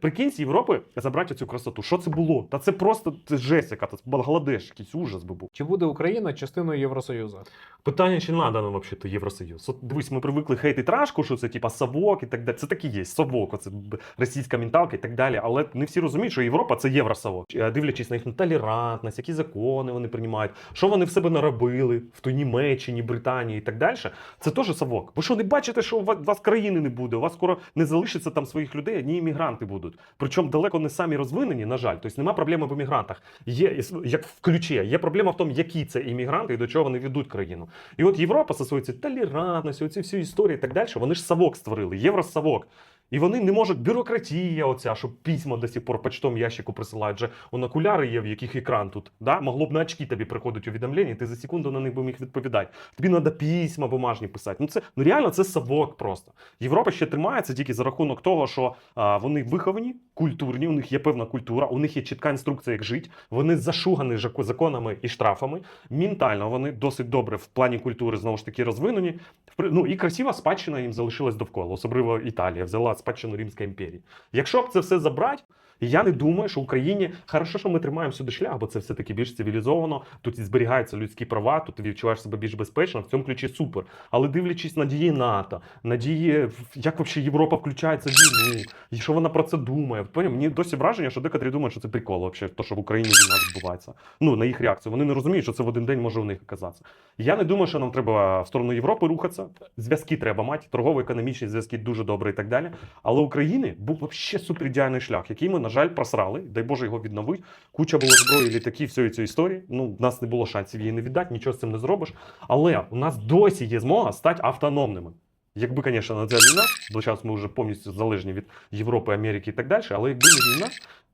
Прикинь, з Європи забрати цю красоту. Що це було? Та це просто це жесть, яка це Бангладеш, якийсь ужас би був. Чи буде Україна частиною Євросоюзу? Питання, чи надо нам взагалі Євросоюз? От дивись, ми привикли хейтити рашку, що це типа совок і так далі. Це так і є. Совок, оце російська менталка і так далі. Але не всі розуміють, що Європа це євросовок. Е, Дивлячись на їхню толерантність, які закони вони приймають, що вони в себе наробили в той Німеччині, Британії і так далі. Це теж совок. Ви що не бачите, що у вас, у вас країни не буде? У вас скоро не залишиться там своїх людей, одні іммігранти будуть. Причому далеко не самі розвинені, на жаль. Тобто нема проблеми в іммігрантах. Є як в ключі, є проблема в тому, які це іммігранти і до чого вони ведуть країну. І от Європа стосується цією оці всі історії і так далі, вони ж совок створили, євросовок. І вони не можуть бюрократія, оця, що письма до сих пор почтом ящику присилають. Же он окуляри є, в яких екран тут. Да? Могло б на очки тобі приходить увідомлення, і ти за секунду на них би міг відповідати. Тобі треба письма бумажні писати. Ну це ну реально це совок просто. Європа ще тримається тільки за рахунок того, що а, вони виховані, культурні, у них є певна культура, у них є чітка інструкція, як жити. Вони зашугані законами і штрафами. Ментально вони досить добре в плані культури знову ж таки розвинені. Ну і красива спадщина їм залишилась довкола, особливо Італія взяла спадщину Римської імперії. Якщо б це все забрати. Я не думаю, що Україні хорошо, що ми тримаємо сюди шлях, бо це все таки більш цивілізовано. Тут і зберігаються людські права, тут ти відчуваєш себе більш безпечно. В цьому ключі супер. Але дивлячись на дії НАТО, на дії, в- як взагалі Європа включається в війну, і що вона про це думає. Мені досі враження, що декотрі думають, що це прикол, вообще, то, що в Україні війна відбувається. Ну на їх реакцію. Вони не розуміють, що це в один день може у них оказатися. Я не думаю, що нам треба в сторону Європи рухатися. Зв'язки треба мати, торгово-економічні зв'язки дуже добре і так далі. Але України був вообще супер ідеальний шлях, який ми, на жаль, просрали. Дай Боже його відновить. Куча було зброї, літаки, всієї цієї історії. Ну, в нас не було шансів її не віддати, нічого з цим не зробиш. Але у нас досі є змога стати автономними. Якби, звісно, на ця війна, бо зараз ми вже повністю залежні від Європи, Америки і так далі, але якби не війна,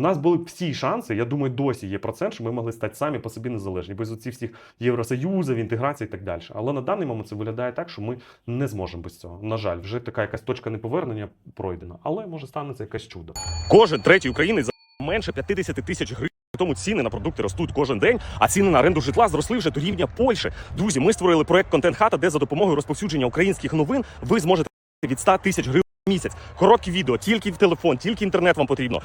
у нас були всі шанси, я думаю, досі є процент, що ми могли стати самі по собі незалежні, без оцих всіх євросоюзів, інтеграції і так далі. Але на даний момент це виглядає так, що ми не зможемо без цього. На жаль, вже така якась точка неповернення пройдена. Але може станеться якесь чудо. Кожен третій українець за менше 50 тисяч гривень. Тому ціни на продукти ростуть кожен день, а ціни на оренду житла зросли вже до рівня Польщі. Друзі, ми створили проект Контент Хата, де за допомогою розповсюдження українських новин ви зможете від 100 тисяч гривень в місяць. Короткі відео, тільки в телефон, тільки інтернет вам потрібно.